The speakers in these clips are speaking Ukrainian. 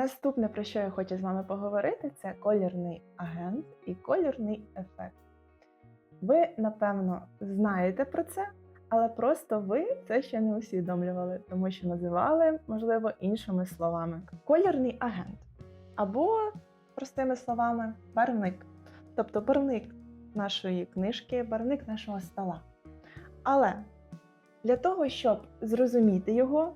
Наступне, про що я хочу з вами поговорити, це колірний агент і колірний ефект. Ви, напевно, знаєте про це, але просто ви це ще не усвідомлювали, тому що називали, можливо, іншими словами. Колірний агент або, простими словами, барвник. Тобто барвник нашої книжки, барвник нашого стола. Але для того, щоб зрозуміти його,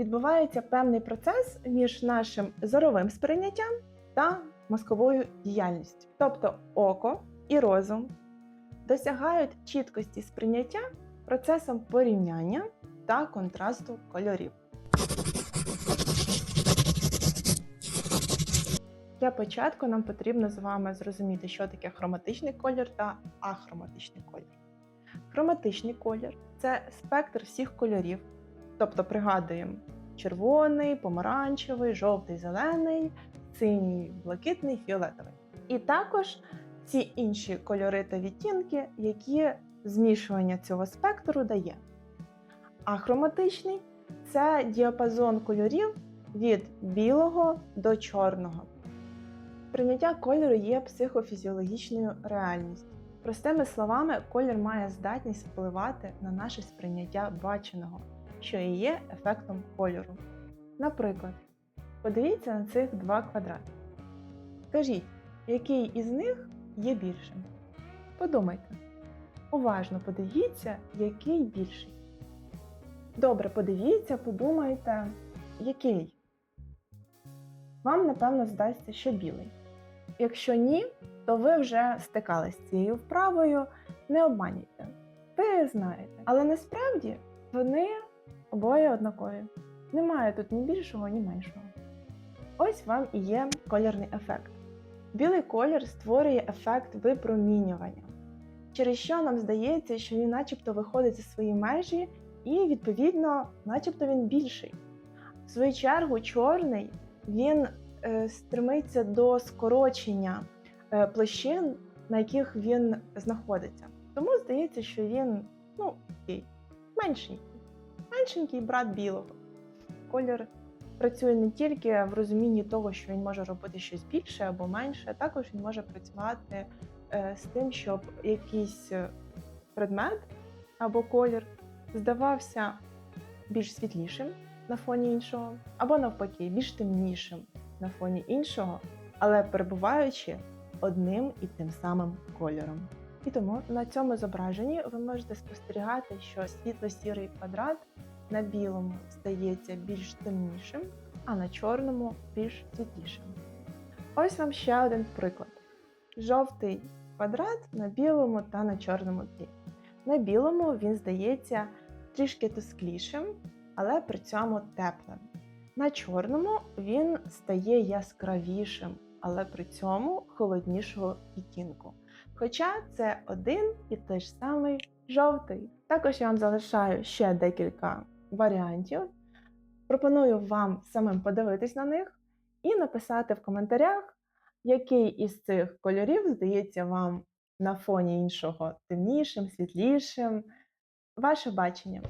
відбувається певний процес між нашим зоровим сприйняттям та мозковою діяльністю. Тобто око і розум досягають чіткості сприйняття процесом порівняння та контрасту кольорів. Для початку нам потрібно з вами зрозуміти, що таке хроматичний колір та ахроматичний колір. Хроматичний колір це спектр всіх кольорів, тобто пригадуємо червоний, помаранчевий, жовтий, зелений, синій, блакитний, фіолетовий. І також ці інші кольори та відтінки, які змішування цього спектру дає. А хроматичний це діапазон кольорів від білого до чорного. Прийняття кольору є психофізіологічною реальністю. Простими словами, колір має здатність впливати на наше сприйняття баченого, що і є ефектом кольору. Наприклад, подивіться на цих два квадрати. Скажіть, який із них є більшим? Подумайте. Уважно подивіться, який більший. Добре, подивіться, подумайте, який. Вам, напевно, здасться, що білий. Якщо ні, то ви вже стикались з цією вправою, не обманюйте. Ви знаєте. Але насправді вони обоє однакові. Немає тут ні більшого, ні меншого. Ось вам і є колірний ефект. Білий колір створює ефект випромінювання, через що нам здається, що він начебто виходить зі свої межі, і, відповідно, начебто він більший. В свою чергу, чорний він е, стремиться до скорочення е, площин, на яких він знаходиться. Тому здається, що він ну, такий меншенький, меншенький брат білого. Колір працює не тільки в розумінні того, що він може робити щось більше або менше, а також він може працювати е, з тим, щоб якийсь е, предмет або колір здавався більш світлішим на фоні іншого, або навпаки, більш темнішим на фоні іншого, але перебуваючи одним і тим самим кольором. І тому на цьому зображенні ви можете спостерігати, що світло-сірий квадрат на білому стається більш темнішим, а на чорному більш світлішим. Ось вам ще один приклад: жовтий квадрат на білому та на чорному тлі. На білому він здається трішки тусклішим, але при цьому теплим. На чорному він стає яскравішим, але при цьому холоднішого відтінку. Хоча це один і той ж самий жовтий. Також я вам залишаю ще декілька варіантів. Пропоную вам самим подивитись на них і написати в коментарях, який із цих кольорів здається вам на фоні іншого темнішим, світлішим. Ваше бачення.